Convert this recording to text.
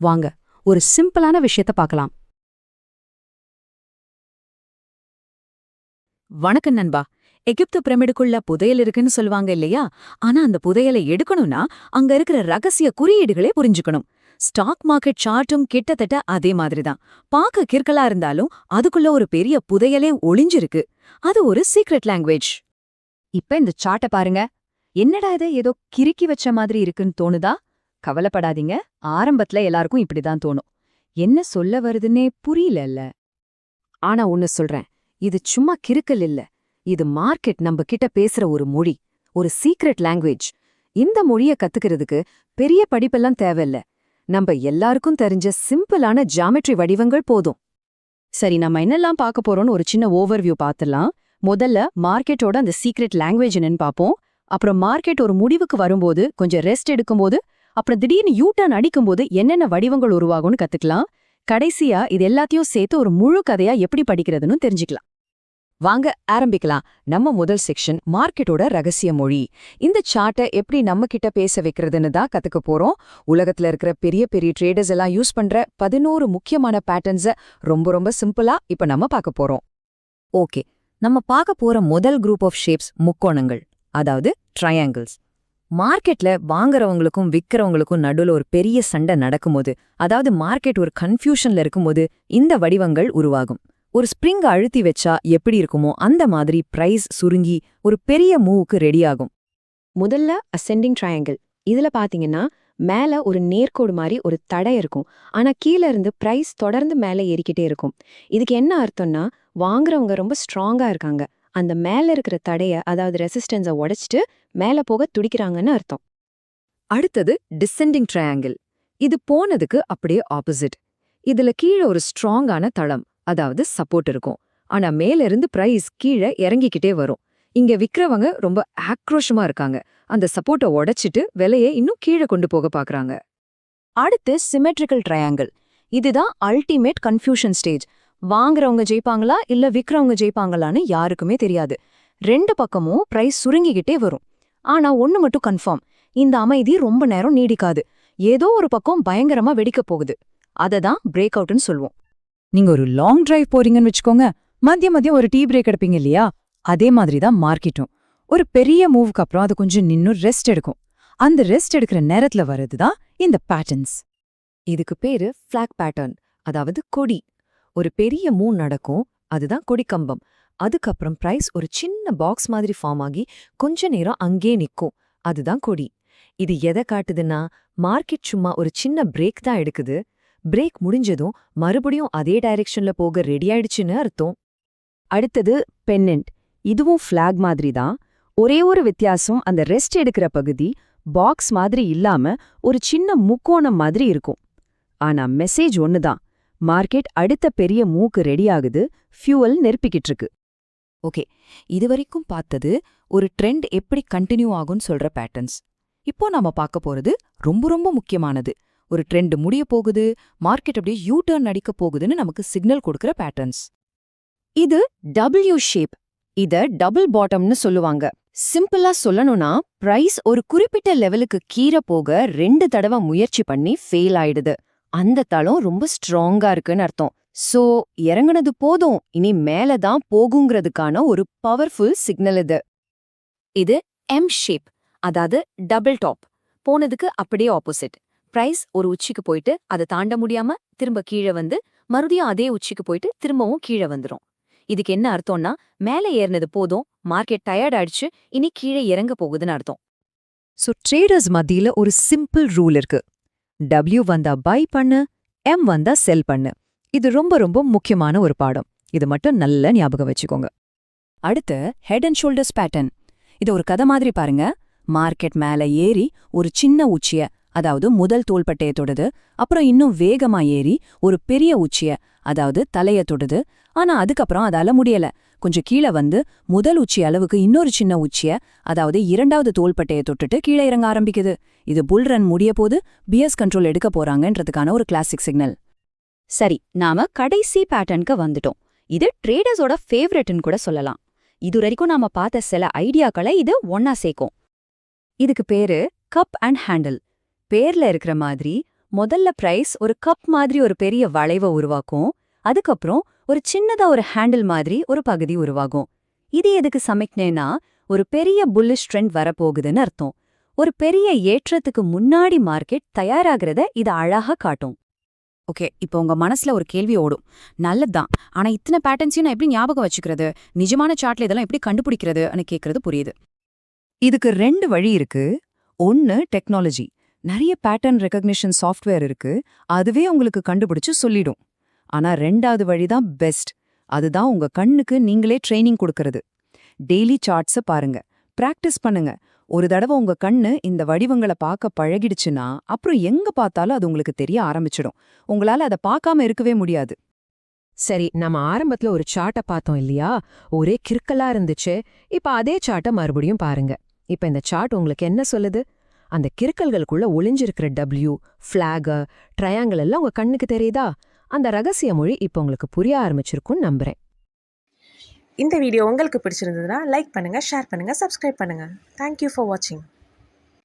வாங்க ஒரு சிம்பிளான விஷயத்த பார்க்கலாம் வணக்கம் நண்பா. எகிப்து பிரமிடுக்குள்ள புதையல் இருக்குன்னு சொல்லுவாங்க இல்லையா? ஆனா அந்த புதையலை எடுக்கணும்னா அங்க இருக்கிற ரகசிய குறியீடுகளே புரிஞ்சுக்கணும். ஸ்டாக் மார்க்கெட் சார்ட்டும் கிட்டத்தட்ட அதே மாதிரிதான். பார்க்க கிற்கலா இருந்தாலும் அதுக்குள்ள ஒரு பெரிய புதையலே ஒளிஞ்சிருக்கு. அது ஒரு சீக்ரெட் லாங்குவேஜ் இப்ப இந்த சார்ட்ட பாருங்க. என்னடா இது? ஏதோ கிறுக்கி வச்ச மாதிரி இருக்குன்னு தோணுதா? கவலைப்படாதீங்க. ஆரம்பத்துல எல்லாருக்கும் இப்படிதான் தோணும். என்ன சொல்ல வருதுன்னே புரியலல்ல. ஆனா ஒன்னு சொல்றேன். இது சும்மா கிறுக்கல் இல்ல. இது மார்க்கெட் நம்ம கிட்ட பேசுற ஒரு மொழி. ஒரு சீக்ரெட் லாங்குவேஜ் இந்த மொழிய கத்துக்கிறதுக்கு பெரிய படிப்பெல்லாம் தேவையில்ல. நம்ம எல்லாருக்கும் தெரிஞ்ச சிம்பிளான ஜாமெட்ரி வடிவங்கள் போதும். சரி நம்ம என்னெல்லாம் பார்க்க போறோம்னு ஒரு சின்ன ஓவர்வியூ பார்த்துடலாம். முதல்ல மார்க்கெட்டோட அந்த சீக்ரெட் லாங்குவேஜ் என்னன்னு பார்ப்போம். அப்புறம் மார்க்கெட் ஒரு முடிவுக்கு வரும்போது கொஞ்சம் ரெஸ்ட் எடுக்கும்போது அப்புறம் திடீர்னு யூ டர்ன் அடிக்கும்போது என்னென்ன வடிவங்கள் உருவாகும்னு கத்துக்கலாம். கடைசியா இது எல்லாத்தையும் சேர்த்து ஒரு முழு கதையா எப்படி படிக்கிறதுன்னு தெரிஞ்சுக்கலாம். வாங்க ஆரம்பிக்கலாம். நம்ம முதல் செக்ஷன் மார்க்கெட்டோட ரகசிய மொழி. இந்த சார்ட்டை எப்படி நம்ம கிட்ட பேச வைக்கிறதுன்னு தான் கத்துக்க போறோம். உலகத்துல இருக்கிற பெரிய பெரிய ட்ரேடர்ஸ் எல்லாம் யூஸ் பண்ற பதினோரு முக்கியமான பேட்டர்ன்ஸ ரொம்ப ரொம்ப சிம்பிளா இப்ப நம்ம பார்க்க போறோம். ஓகே. நம்ம பார்க்க போற முதல் குரூப் ஆஃப் ஷேப்ஸ் முக்கோணங்கள் அதாவது ட்ரையாங்கிள்ஸ் மார்க்கெட்ல வாங்குறவங்களுக்கும் விக்கிறவங்களுக்கும் நடுவுல ஒரு பெரிய சண்டை நடக்கும்போது அதாவது மார்க்கெட் ஒரு கன்ஃபியூஷன்ல இருக்கும்போது இந்த வடிவங்கள் உருவாகும். ஒரு ஸ்ப்ரிங் அழுத்தி வச்சா எப்படி இருக்குமோ அந்த மாதிரி பிரைஸ் சுருங்கி ஒரு பெரிய மூவுக்கு ரெடியாகும் முதல்ல அசெண்டிங் ட்ரையாங்கிள் இதுல பாத்தீங்கன்னா மேல ஒரு நேர்கோடு மாதிரி ஒரு தடை இருக்கும். ஆனா கீழ இருந்து பிரைஸ் தொடர்ந்து மேல ஏறிக்கிட்டே இருக்கும். இதுக்கு என்ன அர்த்தம்னா வாங்குறவங்க ரொம்ப ஸ்ட்ராங்கா இருக்காங்க. அந்த மேல இருக்கிற தடைய அதாவது ரெசிஸ்டன்ஸை உடைச்சிட்டு மேல போக துடிக்கிறாங்கன்னு அர்த்தம். அடுத்தது டிசெண்டிங் ட்ரையாங்கிள் இது போனதுக்கு அப்படியே ஆப்போசிட் இதுல கீழே ஒரு ஸ்ட்ராங்கான தளம் அதாவது சப்போர்ட் இருக்கும். ஆனா மேல இருந்து பிரைஸ் கீழே இறங்கிக்கிட்டே வரும். இங்க விக்கிறவங்க ரொம்ப ஆக்ரோஷமா இருக்காங்க. அந்த சப்போர்ட்டை உடைச்சிட்டு விலையை இன்னும் கீழே கொண்டு போக பாக்குறாங்க. அடுத்து சிமெட்ரிக்கல் ட்ரையாங்கிள் இதுதான் அல்டிமேட் கன்ஃபியூஷன் ஸ்டேஜ் வாங்குறவங்க ஜெயிப்பாங்களா இல்ல விக்கிறவங்க ஜெயிப்பாங்களான்னு யாருக்குமே தெரியாது. ரெண்டு பக்கமும் பிரைஸ் சுருங்கிக்கிட்டே வரும். ஆனா ஒன்னு மட்டும் கன்ஃபார்ம் இந்த அமைதி ரொம்ப நேரம் நீடிக்காது. ஏதோ ஒரு பக்கம் பயங்கரமா வெடிக்க போகுது. அததான் பிரேக் அவுட்னு சொல்லுவோம். நீங்க ஒரு லாங் டிரைவ் போறீங்கன்னு வச்சுக்கோங்க. மதிய மதியம் ஒரு டீ பிரேக் எடுப்பீங்க இல்லையா? அதே மாதிரி தான் மார்க்கெட்டும் ஒரு பெரிய மூவுக்கு அப்புறம் அது கொஞ்சம் நின்னு ரெஸ்ட் எடுக்கும். அந்த ரெஸ்ட் எடுக்கிற நேரத்துல வர்றதுதான் இந்த பேட்டர்ன்ஸ் இதுக்கு பேரு ஃபிளாக் பேட்டர்ன் அதாவது கொடி. ஒரு பெரிய மூன் நடக்கும் அதுதான் கொடிக்கம்பம். அதுக்கப்புறம் பிரைஸ் ஒரு சின்ன பாக்ஸ் மாதிரி ஃபார்ம் ஆகி கொஞ்ச நேரம் அங்கே நிக்கும். அதுதான் கொடி. இது எதை காட்டுதுன்னா மார்க்கெட் சும்மா ஒரு சின்ன பிரேக் தான் எடுக்குது. பிரேக் முடிஞ்சதும் மறுபடியும் அதே டைரக்ஷன்ல போக ரெடி ஆயிடுச்சுன்னு அர்த்தம். அடுத்தது பென்னண்ட் இதுவும் ஃபிளாக் மாதிரி தான். ஒரே ஒரு வித்தியாசம் அந்த ரெஸ்ட் எடுக்கிற பகுதி பாக்ஸ் மாதிரி இல்லாம ஒரு சின்ன முக்கோணம் மாதிரி இருக்கும். ஆனா மெசேஜ் ஒண்ணுதான். மார்க்கெட் அடுத்த பெரிய மூக்கு ரெடி ஆகுது ஃபியூவல் நெருப்பிக்கிட்டு இருக்கு ஓகே இதுவரைக்கும் பார்த்தது ஒரு ட்ரெண்ட் எப்படி கண்டினியூ ஆகும்னு சொல்ற பேட்டர்ன்ஸ் இப்போ நாம பார்க்க போறது ரொம்ப ரொம்ப முக்கியமானது. ஒரு ட்ரெண்ட் முடிய போகுது மார்க்கெட் அப்படியே யூ டர்ன் அடிக்க போகுதுன்னு நமக்கு சிக்னல் கொடுக்குற பேட்டர்ன்ஸ் இது டபிள்யூ ஷேப் இத டபுள் பாட்டம்னு சொல்லுவாங்க. சிம்பிளா சொல்லணும்னா பிரைஸ் ஒரு குறிப்பிட்ட லெவலுக்கு கீழே போக ரெண்டு தடவை முயற்சி பண்ணி ஃபெயில் ஆயிடுது. அந்த தளம் ரொம்ப ஸ்ட்ராங்கா இருக்குன்னு அர்த்தம். சோ இறங்குனது போதும். இனி மேல தான் போகுங்கிறதுக்கான ஒரு பவர்ஃபுல் சிக்னல் இது. இது எம் ஷேப் அதாவது டபுள் டாப் போனதுக்கு அப்படியே ஆப்போசிட் பிரைஸ் ஒரு உச்சிக்கு போயிட்டு அதை தாண்ட முடியாம திரும்ப கீழே வந்து மறுபடியும் அதே உச்சிக்கு போயிட்டு திரும்பவும் கீழே வந்துரும். இதுக்கு என்ன அர்த்தம்னா மேலே ஏறினது போதும் மார்க்கெட் டயர்ட் ஆயிடுச்சு இனி கீழே இறங்க போகுதுன்னு அர்த்தம். ஸோ ட்ரேடர்ஸ் மத்தியில ஒரு சிம்பிள் ரூல் இருக்கு. டபிள்யூ வந்தா பை பண்ணு எம் வந்தா செல் பண்ணு. இது ரொம்ப ரொம்ப முக்கியமான ஒரு பாடம். இது மட்டும் நல்ல ஞாபகம் வச்சுக்கோங்க. அடுத்து ஹெட் அண்ட் ஷோல்டர்ஸ் பேட்டர்ன் இது ஒரு கதை மாதிரி பாருங்க. மார்க்கெட் மேல ஏறி ஒரு சின்ன உச்சிய அதாவது முதல் தோள்பட்டைய தொடுது அப்புறம் இன்னும் வேகமா ஏறி ஒரு பெரிய உச்சிய அதாவது தலைய தொடுது. ஆனா அதுக்கப்புறம் அதால முடியல. கொஞ்சம் கீழே வந்து முதல் உச்சி அளவுக்கு இன்னொரு சின்ன உச்சிய அதாவது இரண்டாவது தோள்பட்டைய தொட்டுட்டு கீழே இறங்க ஆரம்பிக்குது. இது புல் ரன் முடிய போது பிஎஸ் கண்ட்ரோல் எடுக்க போறாங்கன்றதுக்கான ஒரு கிளாசிக் சிக்னல் சரி நாம கடைசி பேட்டர்னுக்கு வந்துட்டோம். இது ட்ரேடர்ஸோட ஃபேவரட்னு கூட சொல்லலாம். இது வரைக்கும் நாம பார்த்த சில ஐடியாக்களை இது ஒன்னா சேர்க்கும். இதுக்கு பேரு கப் அண்ட் ஹேண்டில் பேர்ல இருக்கிற மாதிரி முதல்ல பிரைஸ் ஒரு கப் மாதிரி ஒரு பெரிய வளைவை உருவாக்கும். அதுக்கப்புறம் ஒரு சின்னதா ஒரு ஹேண்டில் மாதிரி ஒரு பகுதி உருவாகும். இது எதுக்கு சமைக்கனேன்னா ஒரு பெரிய புல்லிஷ் ட்ரெண்ட் வரப்போகுதுன்னு அர்த்தம். ஒரு பெரிய ஏற்றத்துக்கு முன்னாடி மார்க்கெட் தயாராகிறத இது அழகா காட்டும். ஓகே இப்போ உங்க மனசுல ஒரு கேள்வி ஓடும். நல்லதுதான். ஆனா இத்தனை பேட்டர்ன்ஸையும் நான் எப்படி ஞாபகம் வச்சுக்கிறது? நிஜமான சார்ட்ல இதெல்லாம் எப்படி கண்டுபிடிக்கிறதுன்னு கேக்குறது புரியுது. இதுக்கு ரெண்டு வழி இருக்கு. ஒன்னு டெக்னாலஜி நிறைய பேட்டர்ன் ரெக்கக்னிஷன் சாஃப்ட்வேர் இருக்கு. அதுவே உங்களுக்கு கண்டுபிடிச்சு சொல்லிடும். ஆனா ரெண்டாவது வழிதான் பெஸ்ட் அதுதான் உங்க கண்ணுக்கு நீங்களே ட்ரைனிங் கொடுக்கறது. டெய்லி சார்ட்ஸ பாருங்க. பிராக்டிஸ் பண்ணுங்க. ஒரு தடவை உங்க கண்ணு இந்த வடிவங்களை பார்க்க பழகிடுச்சுன்னா அப்புறம் எங்க பார்த்தாலும் அது உங்களுக்கு தெரிய ஆரம்பிச்சிடும். உங்களால அதை பார்க்காம இருக்கவே முடியாது. சரி நம்ம ஆரம்பத்துல ஒரு சார்ட்டை பார்த்தோம் இல்லையா? ஒரே கிறுக்கலா இருந்துச்சு. இப்ப அதே சார்ட்டை மறுபடியும் பாருங்க. இப்ப இந்த சார்ட் உங்களுக்கு என்ன சொல்லுது? அந்த கிறுக்கல்களுக்குள்ள ஒளிஞ்சிருக்கிற டபிள்யூ ஃபிளாக ட்ரையாங்கிள் எல்லாம் உங்க கண்ணுக்கு தெரியுதா? அந்த ரகசிய மொழி இப்போ உங்களுக்கு புரிய ஆரம்பிச்சிருக்கும்னு நம்புகிறேன் இந்த வீடியோ உங்களுக்கு பிடிச்சிருந்ததுன்னா லைக் பண்ணுங்கள் ஷேர் பண்ணுங்கள் சப்ஸ்கிரைப் பண்ணுங்கள் தேங்க்யூ ஃபார் வாட்சிங்